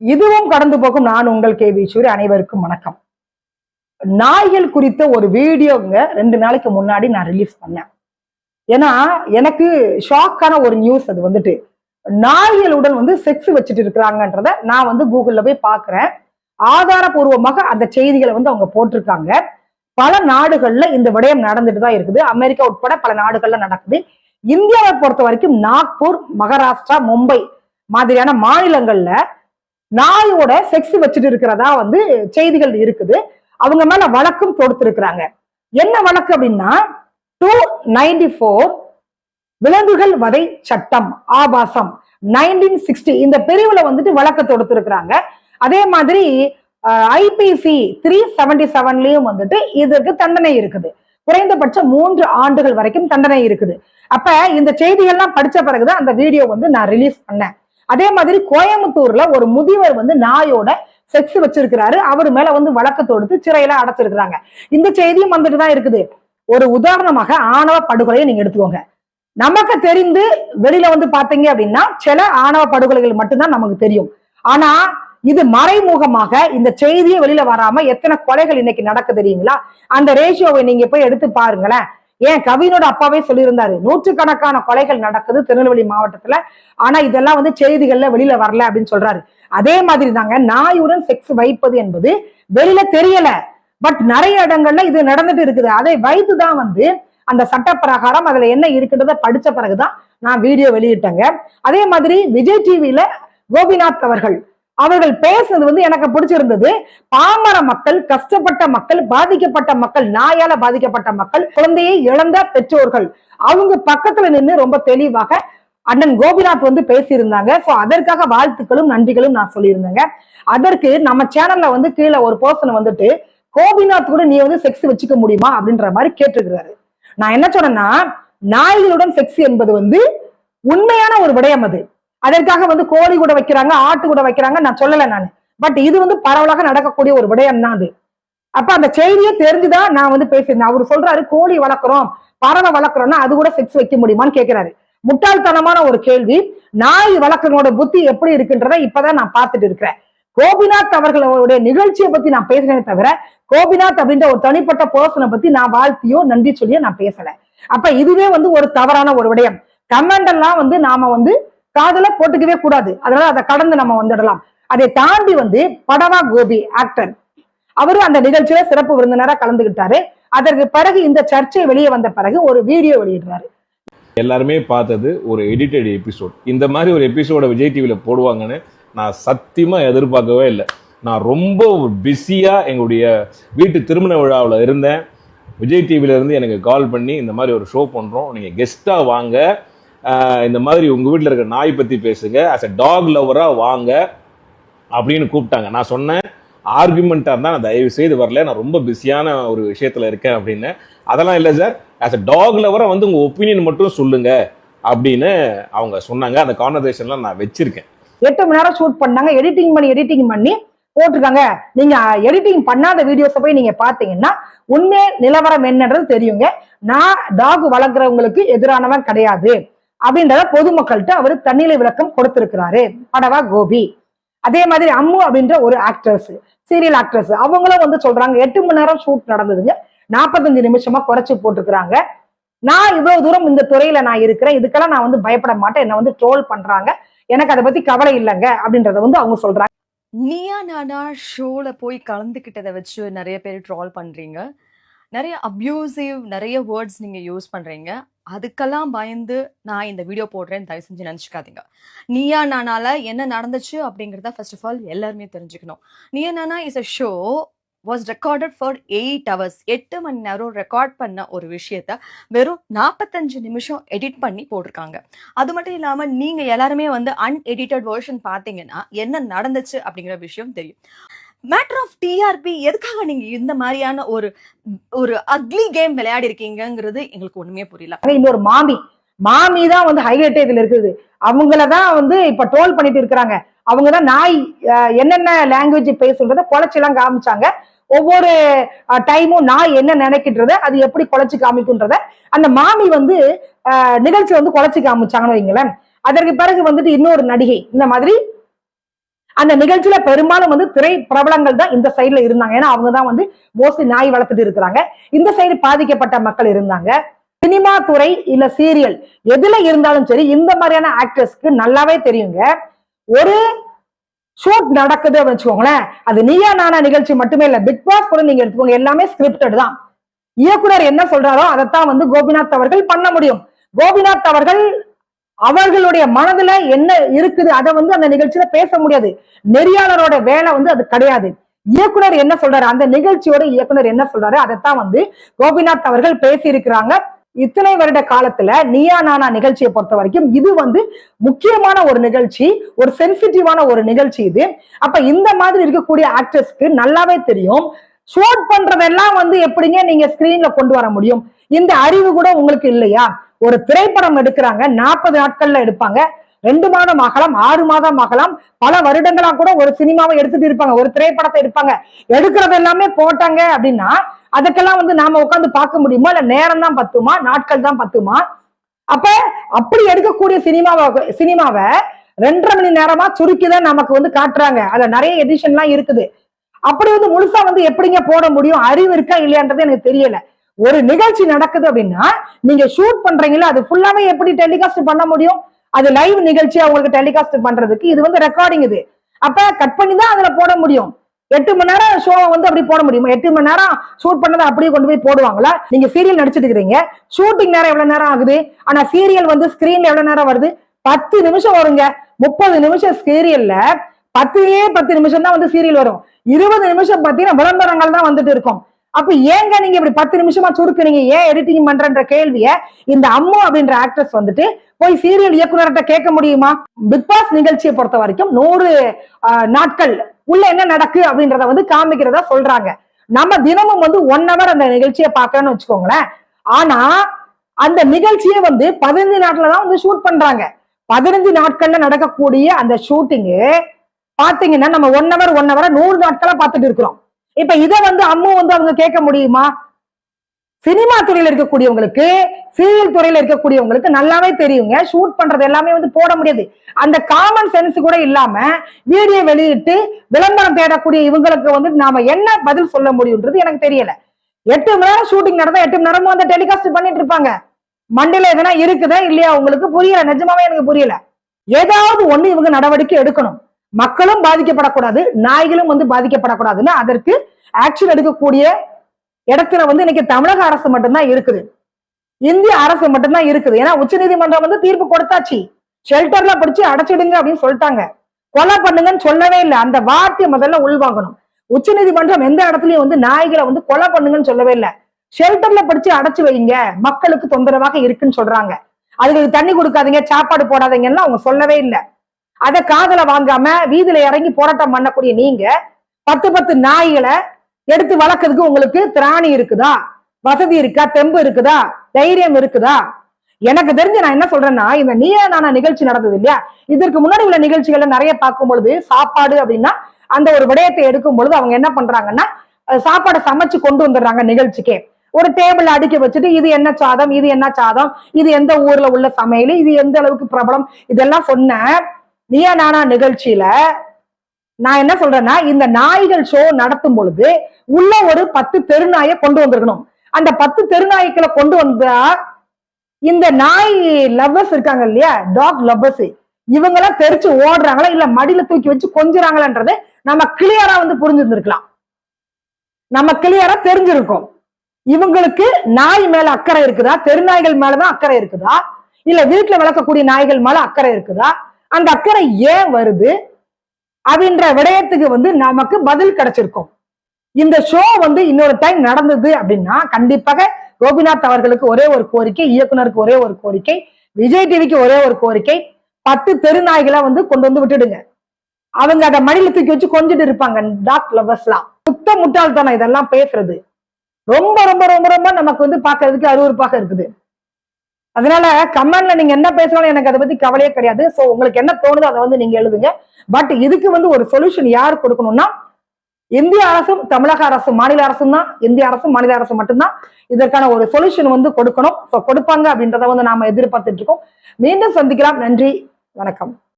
இதுவும் கடந்து போகும். நான் உங்கள் கே ஈஸ்வரி அனைவருக்கும் வணக்கம். நாய்கள் குறித்த ஒரு வீடியோங்க ரெண்டு நாளைக்கு முன்னாடி நான் ரிலீஸ் பண்ணேன். ஏன்னா எனக்கு ஷாக்கான ஒரு நியூஸ் அது வந்துட்டு. நாய்களுடன் வந்து செக்ஸ் வச்சுட்டு இருக்கிறாங்கன்றத நான் வந்து கூகுள்ல போய் பார்க்குறேன். ஆதாரபூர்வமாக அந்த செய்திகளை வந்து அவங்க போட்டிருக்காங்க. பல நாடுகள்ல இந்த விடயம் நடந்துட்டு தான் இருக்குது. அமெரிக்கா உட்பட பல நாடுகள்ல நடக்குது. இந்தியாவை பொறுத்த வரைக்கும் நாக்பூர் மகாராஷ்டிரா மும்பை மாதிரியான மாநிலங்கள்ல நாயோட செக்ஸ் வச்சுட்டு இருக்கிறதா வந்து செய்திகள் இருக்குது. அவங்க மேல வழக்கும் தொடுத்திருக்கிறாங்க. என்ன வழக்கு அப்படின்னா டூ நைன்டி ஃபோர் விலங்குகள் வதை சட்டம் ஆபாசம் நைன்டீன் சிக்ஸ்டி இந்த பிரிவுல வந்துட்டு வழக்கு தொடுத்திருக்கிறாங்க. அதே மாதிரி ஐபிசி த்ரீ செவன்டி செவன்லயும் வந்துட்டு இதற்கு தண்டனை இருக்குது. குறைந்தபட்சம் மூன்று ஆண்டுகள் வரைக்கும் தண்டனை இருக்குது. அப்ப இந்த செய்திகள்லாம் படிச்ச பிறகுதான் அந்த வீடியோ வந்து நான் ரிலீஸ் பண்ணேன். அதே மாதிரி கோயம்புத்தூர்ல ஒரு முதியவர் வந்து நாயோட செக்ஸ் வச்சிருக்கிறாரு. அவர் மேல வந்து வழக்கு தொடுத்து சிறையில அடைச்சிருக்கிறாங்க. இந்த செய்தியும் வந்துட்டு தான் இருக்குது. ஒரு உதாரணமாக ஆணவ படுகொலையை நீங்க எடுத்துக்கோங்க. நமக்கு தெரிந்து வெளியில வந்து பாத்தீங்க அப்படின்னா சில ஆணவ படுகொலைகள் மட்டும்தான் நமக்கு தெரியும். ஆனா இது மறைமுகமாக இந்த செய்தியே வெளியில வராம எத்தனை கொலைகள் இன்னைக்கு நடக்கு தெரியுங்களா? அந்த ரேஷியோவை நீங்க போய் எடுத்து பாருங்களேன். ஏன் கவினோட அப்பாவே சொல்லியிருந்தாரு நூற்றுக்கணக்கான கொலைகள் நடக்குது திருநெல்வேலி மாவட்டத்துல. ஆனா இதெல்லாம் வந்து செய்திகள்ல வெளியில வரல அப்படின்னு சொல்றாரு. அதே மாதிரி தாங்க நாயுடன் செக்ஸ் வைப்பது என்பது வெளியில தெரியல. பட் நிறைய இடங்கள்ல இது நடந்துட்டு இருக்குது. அதை வைத்துதான் வந்து அந்த சட்ட பிரகாரம் அதுல என்ன இருக்குன்றத படிச்ச பிறகுதான் நான் வீடியோ வெளியிட்டேங்க. அதே மாதிரி விஜய் டிவில கோபிநாத் அவர்கள் அவர்கள் பேசுனது வந்து எனக்கு பிடிச்சிருந்தது. பாமர மக்கள் கஷ்டப்பட்ட மக்கள் பாதிக்கப்பட்ட மக்கள் நாயால பாதிக்கப்பட்ட மக்கள் குழந்தையை இழந்த பெற்றோர்கள். அவங்க பக்கத்துல நின்று ரொம்ப தெளிவாக அண்ணன் கோபிநாத் வந்து பேசியிருந்தாங்க. சோ அதற்காக வாழ்த்துக்களும் நன்றிகளும் நான் சொல்லியிருந்தேங்க. அதற்கு நம்ம சேனல்ல வந்து கீழே ஒரு பர்சன் வந்துட்டு கோபிநாத் கூட நீ வந்து செக்ஸ் வச்சுக்க முடியுமா? அப்படின்ற மாதிரி கேட்டிருக்கிறாரு. நான் என்ன சொன்னேன்னா நாய்களுடன் செக்ஸ் என்பது வந்து உண்மையான ஒரு விடயம் அது. அதற்காக வந்து கோழி கூட வைக்கிறாங்க ஆட்டு கூட வைக்கிறாங்க நான் சொல்லல நான். பட் இது வந்து பரவலாக நடக்கக்கூடிய ஒரு விடயம் தான் அது. அப்ப அந்த செய்தியை தெரிஞ்சுதான் நான் வந்து பேசியிருந்தேன். அவர் சொல்றாரு கோழி வளர்க்குறோம் பறவை வளர்க்குறோம்னா அது கூட செக்ஸ் வைக்க முடியுமான்னு கேட்கிறாரு முட்டாள்தனமான ஒரு கேள்வி. நாய் வளர்க்கறனோட புத்தி எப்படி இருக்குன்றத இப்பதான் நான் பார்த்துட்டு இருக்கிறேன். கோபிநாத் அவர்களுடைய நிகழ்ச்சியை பத்தி நான் பேசுறேனே தவிர கோபிநாத் அப்படின்ற ஒரு தனிப்பட்ட பர்சனை பத்தி நான் வாழ்த்தியோ நன்றி சொல்லியோ நான் பேசல. அப்ப இதுவே வந்து ஒரு தவறான ஒரு விடயம். கமெண்ட் எல்லாம் வந்து நாம வந்து காதல போட்டுக்கவே கூடாது. அதனால அதை கடந்து நம்ம வந்துடலாம். அதை தாண்டி வந்து படவா கோபி ஆக்டர் அவரு அந்த நிகழ்ச்சியில சிறப்பு விருந்தினரா கலந்துகிட்டாரு. அதற்கு பிறகு இந்த சர்ச்சை வெளியே வந்த பிறகு ஒரு வீடியோ வெளியிடுறாரு. எல்லாருமே பார்த்தது ஒரு எடிட்டட் எபிசோட் இந்த மாதிரி ஒரு எபிசோட விஜய் டிவியில் போடுவாங்கன்னு நான் சத்தியமாக எதிர்பார்க்கவே இல்லை. நான் ரொம்ப பிஸியாக எங்களுடைய வீட்டு திருமண விழாவில் இருந்தேன். விஜய் டிவியில இருந்து எனக்கு கால் பண்ணி இந்த மாதிரி ஒரு ஷோ பண்ணுறோம் நீங்கள் கெஸ்ட்டாக வாங்க. இந்த மாதிரி உங்கள் வீட்டில் இருக்கிற நாய் பற்றி பேசுங்க. ஆஸ் அ டாக் லவராக வாங்க அப்படின்னு கூப்பிட்டாங்க. நான் சொன்னேன். ஆர்குமெண்ட்டாக இருந்தால் நான் தயவு செய்து வரல. நான் ரொம்ப பிஸியான ஒரு விஷயத்தில் இருக்கேன் அப்படின்னு. அதெல்லாம் இல்லை சார். ஆஸ் அ டாக் லவராக வந்து உங்கள் ஒப்பீனியன் மட்டும் சொல்லுங்க அப்படின்னு அவங்க சொன்னாங்க. அந்த கான்வர்சேஷன்லாம் நான் வச்சிருக்கேன். எட்டு மணி நேரம் ஷூட் பண்ணாங்க. எடிட்டிங் பண்ணி எடிட்டிங் பண்ணி போட்டிருக்காங்க. நீங்க எடிட்டிங் பண்ணாத வீடியோஸை போய் நீங்க பாத்தீங்கன்னா உண்மை நிலவரம் என்னன்றது தெரியுங்க. நான் டாக் வளர்க்குறவங்களுக்கு எதிரானவன் கிடையாது. அப்படின்றத பொதுமக்கள்கிட்ட அவர் தண்ணீர் விளக்கம் கொடுத்திருக்கிறாரு. படவா கோபி. அதே மாதிரி அம்மு அப்படின்ற ஒரு ஆக்ட்ரஸ் சீரியல் ஆக்ட்ரஸ் அவங்களும் வந்து சொல்றாங்க எட்டு மணி நேரம் ஷூட் நடந்ததுங்க. நாற்பத்தஞ்சு நிமிஷமா குறைச்சி போட்டிருக்கிறாங்க. நான் இவ்வளவு தூரம் இந்த துறையில நான் இருக்கிறேன் இதுக்கெல்லாம் நான் வந்து பயப்பட மாட்டேன் என்ன வந்து ட்ரோல் பண்றாங்க. எனக்கு அதை பத்தி கவலை இல்லைங்க அப்படின்றத வந்து அவங்க சொல்றாங்க. நீயா நானா ஷோல போய் கலந்துக்கிட்டதை வச்சு நிறைய பேர் ட்ரால் பண்றீங்க. நிறைய அப்யூசிவ் நிறைய வேர்ட்ஸ் நீங்க யூஸ் பண்றீங்க. அதுக்கெல்லாம் பயந்து நான் இந்த வீடியோ போடுறேன்னு தயவு செஞ்சு நினச்சிக்காதீங்க. நீயா நானால என்ன நடந்துச்சு அப்படிங்கிறத ஃபர்ஸ்ட் ஆஃப் ஆல் எல்லாருமே தெரிஞ்சுக்கணும். Neeya Naana is a show was recorded for eight hours எட்டு மணி நேரம் ரெக்கார்ட் பண்ண ஒரு விஷயத்த வெறும் நாற்பத்தஞ்சு நிமிஷம் எடிட் பண்ணி போட்டிருக்காங்க. அது மட்டும் இல்லாமல் நீங்கள் எல்லாருமே வந்து அன்எடிட்டட் வேர்ஷன் பார்த்தீங்கன்னா என்ன நடந்துச்சு அப்படிங்கிற விஷயம் தெரியும். மேட்டர் ஆஃப் டிஆர்பி எதுக்காக நீங்கள் இந்த மாதிரியான ஒரு ஒரு அக்லி கேம் விளையாடி இருக்கீங்கிறது எங்களுக்கு ஒன்றுமே புரியல. இன்னொரு மாமி மாமி தான் வந்து ஹைலைட்டே இதுல இருக்குது. அவங்களதான் வந்து இப்ப ட்ரோல் பண்ணிட்டு இருக்கிறாங்க. அவங்க தான் நாய் என்னென்ன லாங்குவேஜ் பேசுன்றத குலைச்சு காமிச்சாங்க. ஒவ்வொரு டைமும் நாய் என்ன நினைக்கின்றத அது எப்படி குலைச்சு காமிக்குன்றத அந்த மாமி வந்து நிகழ்ச்சி வந்து குலைச்சு காமிச்சாங்கன்னு வைங்களேன். அதற்கு பிறகு வந்துட்டு இன்னொரு நடிகை இந்த மாதிரி அந்த நிகழ்ச்சியில பெரும்பாலும் வந்து திரை பிரபலங்கள் தான் இந்த சைட்ல இருந்தாங்க. ஏன்னா அவங்க தான் வந்து மோஸ்ட்லி நாய் வளர்த்துட்டு இருக்கிறாங்க. இந்த சைடு பாதிக்கப்பட்ட மக்கள் இருந்தாங்க. சினிமா துறை இல்ல சீரியல் எதுல இருந்தாலும் சரி இந்த மாதிரியான ஆக்டர்ஸ்க்கு நல்லாவே தெரியுங்க. ஒரு ஷூட் நடக்குது அப்படின்னு வச்சுக்கோங்களேன் அது நீயா நானா நிகழ்ச்சி மட்டுமே இல்ல பிக் பாஸ் கூட நீங்க எடுத்துக்கோங்க. எல்லாமே ஸ்கிரிப்டட் தான். இயக்குனர் என்ன சொல்றாரோ அதைத்தான் வந்து கோபிநாத் அவர்கள் பண்ண முடியும். கோபிநாத் அவர்கள் அவர்களுடைய மனதுல என்ன இருக்குது அதை வந்து அந்த நிகழ்ச்சியில பேச முடியாது. நெறியாளரோட வேலை வந்து அது கிடையாது. இயக்குனர் என்ன சொல்றாரு? அந்த நிகழ்ச்சியோட இயக்குனர் என்ன சொல்றாரு? அதைத்தான் வந்து கோபிநாத் அவர்கள் பேசி இருக்கிறாங்க இத்தனை வருட காலத்துல நீயா நானா நிகழ்ச்சியை பொறுத்த வரைக்கும் இது வந்து முக்கியமான ஒரு நிகழ்ச்சி ஒரு சென்சிட்டிவான ஒரு நிகழ்ச்சி இது. அப்ப இந்த மாதிரி இருக்கக்கூடிய ஆக்டர்ஸ்க்கு நல்லாவே தெரியும். ஷோட் பண்றதெல்லாம் வந்து எப்படிங்க நீங்க ஸ்கிரீன்ல கொண்டு வர முடியும்? இந்த அறிவு கூட உங்களுக்கு இல்லையா? ஒரு திரைப்படம் எடுக்கிறாங்க. நாற்பது நாட்கள்ல எடுப்பாங்க. ரெண்டு மாதம் ஆகலாம் ஆறு மாதம் ஆகலாம் பல வருடங்களா கூட ஒரு சினிமாவை எடுத்துட்டு இருப்பாங்க. ஒரு திரைப்படத்தை எடுப்பாங்க. எடுக்கிறது எல்லாமே போட்டாங்க அப்படின்னா அதுக்கெல்லாம் வந்து நாம உட்காந்து பார்க்க முடியுமா? இல்ல நேரம் தான் பத்துமா? நாட்கள் தான் பத்துமா? அப்ப அப்படி எடுக்கக்கூடிய சினிமாவை சினிமாவை ரெண்டரை மணி நேரமா சுருக்கிதான் நமக்கு வந்து காட்டுறாங்க. அதுல நிறைய எடிஷன்லாம் இருக்குது. அப்படி வந்து முழுசா வந்து எப்படிங்க போட முடியும்? அறிவு இருக்கா இல்லையான்றது எனக்கு தெரியல. ஒரு நிகழ்ச்சி நடக்குது அப்படின்னா நீங்க ஷூட் பண்றீங்களா அது ஃபுல்லாவே எப்படி டெலிகாஸ்ட் பண்ண முடியும்? அது லைவ் நிகழ்ச்சி அவங்களுக்கு டெலிகாஸ்ட் பண்றதுக்கு இது வந்து ரெக்கார்டிங் இது. அப்ப கட் பண்ணி தான் அதுல போட முடியும். எட்டு மணி நேரம் ஷோவை வந்து அப்படி போட முடியுமா? எட்டு மணி நேரம் ஷூட் பண்ணதை அப்படியே கொண்டு போய் போடுவாங்களா? நீங்க சீரியல் நடிச்சிட்டு இருக்கிறீங்க. ஷூட்டிங் நேரம் எவ்வளவு நேரம் ஆகுது? ஆனா சீரியல் வந்து ஸ்கிரீன்ல எவ்வளவு நேரம் வருது? பத்து நிமிஷம் வருங்க. முப்பது நிமிஷம் சீரியல்ல பத்துலயே பத்து நிமிஷம் தான் வந்து சீரியல் வரும். இருபது நிமிஷம் பாத்தீங்கன்னா விளம்பரங்கள் தான் வந்துட்டு இருக்கும். அப்ப ஏங்க நீங்க இப்படி பத்து நிமிஷமா சுருக்குறீங்க ஏன் எடிட்டிங் பண்றன்ற கேள்விய இந்த அம்மு அப்படின்ற ஆக்ட்ரஸ் வந்துட்டு போய் சீரியல் இயக்குனர்கிட்ட கேட்க முடியுமா? பிக் பாஸ் நிகழ்ச்சியை பொறுத்த வரைக்கும் நூறு நாட்கள் உள்ள என்ன நடக்கு அப்படின்றத வந்து காமிக்கிறதா சொல்றாங்க. நம்ம தினமும் வந்து ஒன் ஹவர் அந்த நிகழ்ச்சியை பார்க்கறோம்னு வச்சுக்கோங்களேன். ஆனா அந்த நிகழ்ச்சியை வந்து பதினஞ்சு நாட்கள் தான் வந்து ஷூட் பண்றாங்க. பதினஞ்சு நாட்கள்ல நடக்கக்கூடிய அந்த ஷூட்டிங்கு பாத்தீங்கன்னா நம்ம ஒன் ஹவர் ஒன் ஹவரா நூறு நாட்களா பார்த்துட்டு இருக்கிறோம். இப்ப இதை வந்து அம்மு வந்து அவங்க கேட்க முடியுமா? சினிமா துறையில இருக்கக்கூடியவங்களுக்கு சீரியல் துறையில இருக்கக்கூடியவங்களுக்கு நல்லாவே தெரியுங்க. ஷூட் பண்றது எல்லாமே வந்து போட முடியாது. அந்த காமன் சென்ஸ் கூட இல்லாம வீடியோ வெளியிட்டு விளம்பரம் தேடக்கூடிய இவங்களுக்கு வந்து நாம என்ன பதில் சொல்ல முடியும்ன்றது எனக்கு தெரியல. எட்டு மணி நேரம் ஷூட்டிங் நடந்தா எட்டு மணி நேரமும் வந்து டெலிகாஸ்ட் பண்ணிட்டு இருப்பாங்க. மண்டையில எதனா இருக்குதா இல்லையா? உங்களுக்கு புரியல. நிஜமாவே எனக்கு புரியல. ஏதாவது ஒண்ணு இவங்க நடவடிக்கை எடுக்கணும். மக்களும் பாதிக்கப்படக்கூடாது நாய்களும் வந்து பாதிக்கப்படக்கூடாதுன்னா அதற்கு ஆக்ஷன் எடுக்கக்கூடிய இடத்துல வந்து இன்னைக்கு தமிழக அரசு மட்டும்தான் இருக்குது. இந்திய அரசு மட்டும்தான் இருக்குது. ஏன்னா உச்சநீதிமன்றம் வந்து தீர்ப்பு கொடுத்தாச்சு. ஷெல்டர்ல பிடிச்சு அடைச்சிடுங்க அப்படின்னு சொல்லிட்டாங்க. கொலை பண்ணுங்கன்னு சொல்லவே இல்லை. அந்த வார்த்தையை முதல்ல உள்வாங்கணும். உச்சநீதிமன்றம் எந்த இடத்துலயும் வந்து நாய்களை வந்து கொலை பண்ணுங்கன்னு சொல்லவே இல்லை. ஷெல்டர்ல படிச்சு அடைச்சு வைங்க. மக்களுக்கு தொந்தரவாக இருக்குன்னு சொல்றாங்க. அதுக்கு தண்ணி கொடுக்காதீங்க சாப்பாடு போடாதீங்கன்னு அவங்க சொல்லவே இல்லை. அதை காதல வாங்காம வீதியில இறங்கி போராட்டம் பண்ணக்கூடிய நீங்க பத்து பத்து நாய்களை எடுத்து வளர்க்கறதுக்கு உங்களுக்கு திராணி இருக்குதா? வசதி இருக்கா? தெம்பு இருக்குதா? தைரியம் இருக்குதா? எனக்கு தெரிஞ்சு நான் என்ன சொல்றேன்னா இந்த நீயா நானா நிகழ்ச்சி நடந்தது இல்லையா? இதற்கு முன்னாடி உள்ள நிகழ்ச்சிகளை நிறைய பார்க்கும் பொழுது சாப்பாடு அப்படின்னா அந்த ஒரு விடயத்தை எடுக்கும் பொழுது அவங்க என்ன பண்றாங்கன்னா சாப்பாடை சமைச்சு கொண்டு வந்துடுறாங்க நிகழ்ச்சிக்கே. ஒரு டேபிள் அடுக்கி வச்சுட்டு இது என்ன சாதம்? இது என்ன சாதம்? இது எந்த ஊர்ல உள்ள சமையல்? இது எந்த அளவுக்கு பிரபலம்? இதெல்லாம் சொன்ன நீயா நானா நிகழ்ச்சியில? நான் என்ன சொல்றேன்னா இந்த நாய்கள் ஷோ நடத்தும் பொழுது உள்ள ஒரு பத்து தெருநாயை கொண்டு வந்திருக்கணும். அந்த பத்து தெருநாய்க்களை கொண்டு வந்தா இந்த நாய் லவ்வர்ஸ் இருக்காங்க இல்லையா? டாக் லவ்வர்ஸ் இவங்கெல்லாம் தெரிச்சு ஓடுறாங்களா? இல்ல மடியில தூக்கி வச்சு கொஞ்சுறாங்களான்றதை நம்ம கிளியரா வந்து புரிஞ்சிருந்திருக்கலாம். நம்ம கிளியரா தெரிஞ்சிருக்கோம். இவங்களுக்கு நாய் மேல அக்கறை இருக்குதா? தெருநாய்கள் மேலதான் அக்கறை இருக்குதா? இல்ல வீட்டுல வளர்க்கக்கூடிய நாய்கள் மேல அக்கறை இருக்குதா? அந்த அக்கறை ஏன் வருது? அப்படின்ற விடயத்துக்கு வந்து நமக்கு பதில் கிடைச்சிருக்கும். இந்த ஷோ வந்து இன்னொரு டைம் நடந்தது அப்படின்னா கண்டிப்பாக கோபிநாத் அவர்களுக்கு ஒரே ஒரு கோரிக்கை இயக்குனருக்கு ஒரே ஒரு கோரிக்கை விஜய் டிவிக்கு ஒரே ஒரு கோரிக்கை பத்து தெருநாய்களை வந்து கொண்டு வந்து விட்டுடுங்க. அவங்க அதை மடியில தூக்கி வச்சு கொஞ்சிட்டு இருப்பாங்க டாக் லவர்ஸ்லாம் சுத்த முட்டாள்தனம் இதெல்லாம் பேசுறது. ரொம்ப ரொம்ப ரொம்ப ரொம்ப நமக்கு வந்து பாக்குறதுக்கு அருவருப்பாக இருக்குது. அதனால கமெண்ட்ல நீங்க என்ன பேசணும் எனக்கு அதை பத்தி கவலையே கிடையாது. சோ உங்களுக்கு என்ன தோணுதோ அதை வந்து நீங்க எழுதுங்க. பட் இதுக்கு வந்து ஒரு சொல்யூஷன் யார் கொடுக்கணும்னா இந்திய அரசும் தமிழக அரசும் மாநில அரசும் தான். இந்திய அரசும் மாநில அரசும் மட்டும்தான். இதற்கான ஒரு சொல்யூஷன் வந்து கொடுக்கணும். ஸோ கொடுப்பாங்க அப்படின்றத வந்து நாம எதிர்பார்த்துட்டு இருக்கோம். மீண்டும் சந்திக்கலாம். நன்றி. வணக்கம்.